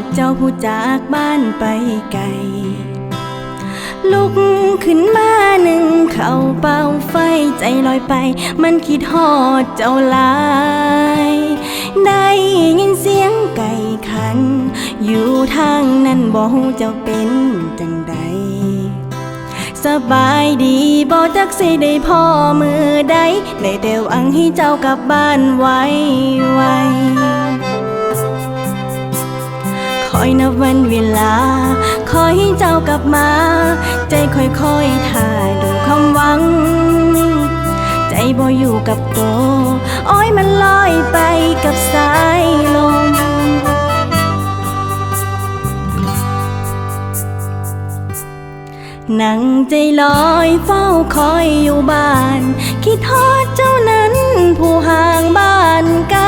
ดเจ้าผู้จากบ้านไปไกล ลุกขึ้นมาหนึ่งเข่าเป่าไฟใจลอยไป มันคิดฮอดเจ้าลาย ได้ยินเสียงไก่ขัน อยู่ทางนั้นบอกเจ้าเป็นจังใดสบายดีบอจักสิได้พ่อมือใดได้แต่หวังให้เจ้ากลับบ้านไวไว อยนับวันเวลา คอยให้เจ้ากลับมา ใจค่อยๆท่าดูความหวัง ใจบ่อยู่กับโตวอ้อยมันลอยไปกับสายลมนั่งใจลอยเฝ้าคอยอยู่บ้าน คิดทอดเจ้านั้นผู้ห่างบ้านไกล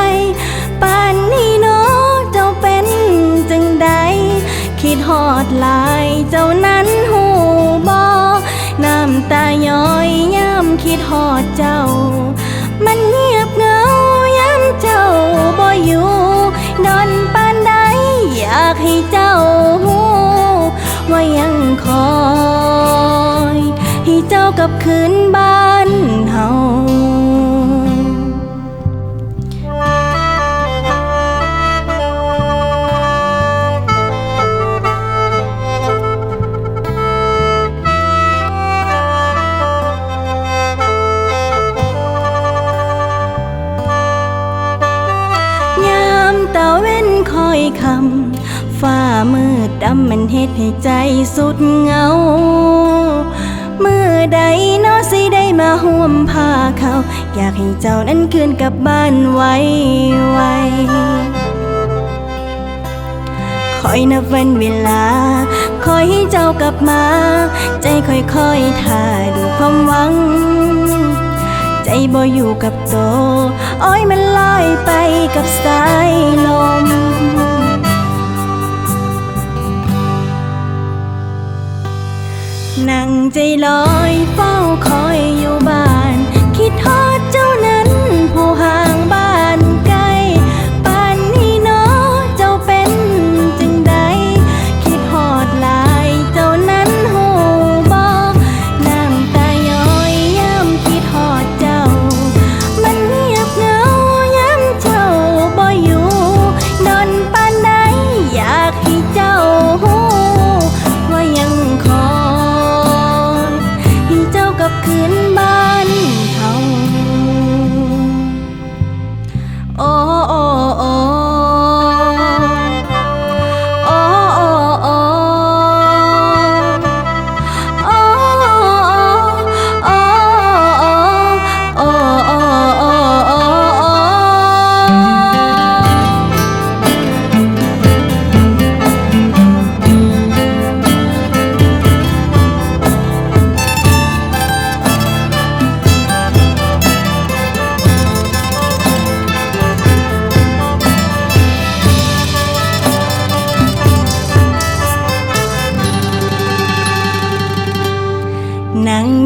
ป่านนี้เนา ฮอดลายเจ้านั้นหูบอน้ำตาย้อยย้ำคิดฮอดเจ้า มันเงียบเงาย้ำเจ้าบ่อยู่นอนปานใดอยากให้เจ้าหูว่ายังคอย ให้เจ้ากลับคืนบ้าน ตะเว้นคอยคำฝ้ามืดดำมันเฮ็ดให้ใจสุดเหงาเมื่อใดนอสิได้มาห่วมผ้าเขา อยากให้เจ้านั้นคืนกลับบ้านไวไวคอยนับวันเวลา คอยให้เจ้ากลับมา ใจค่อยๆท่าดูความหวัง ใจบ่อยู่กับโต อ้อยมันลอยไป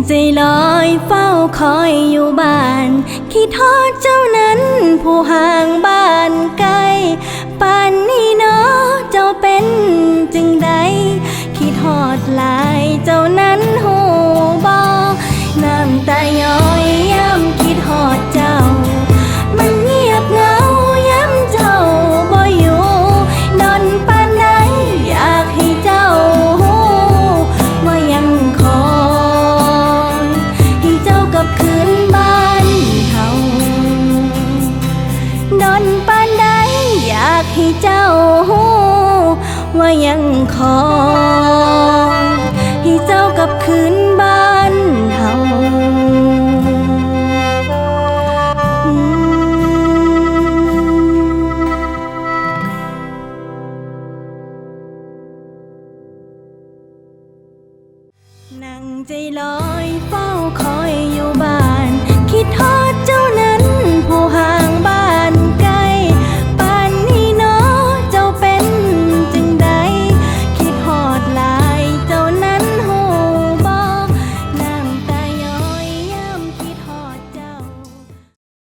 ใจลอยเฝ้าคอยอยู่บ้าน คิดทอดเจ้านั้นผู้ห่างบ้านไกล ยังคอยให้เจ้ากลับคืนบ้านเฮาอืมนั่งใจลอยเฝ้าคอยอยู่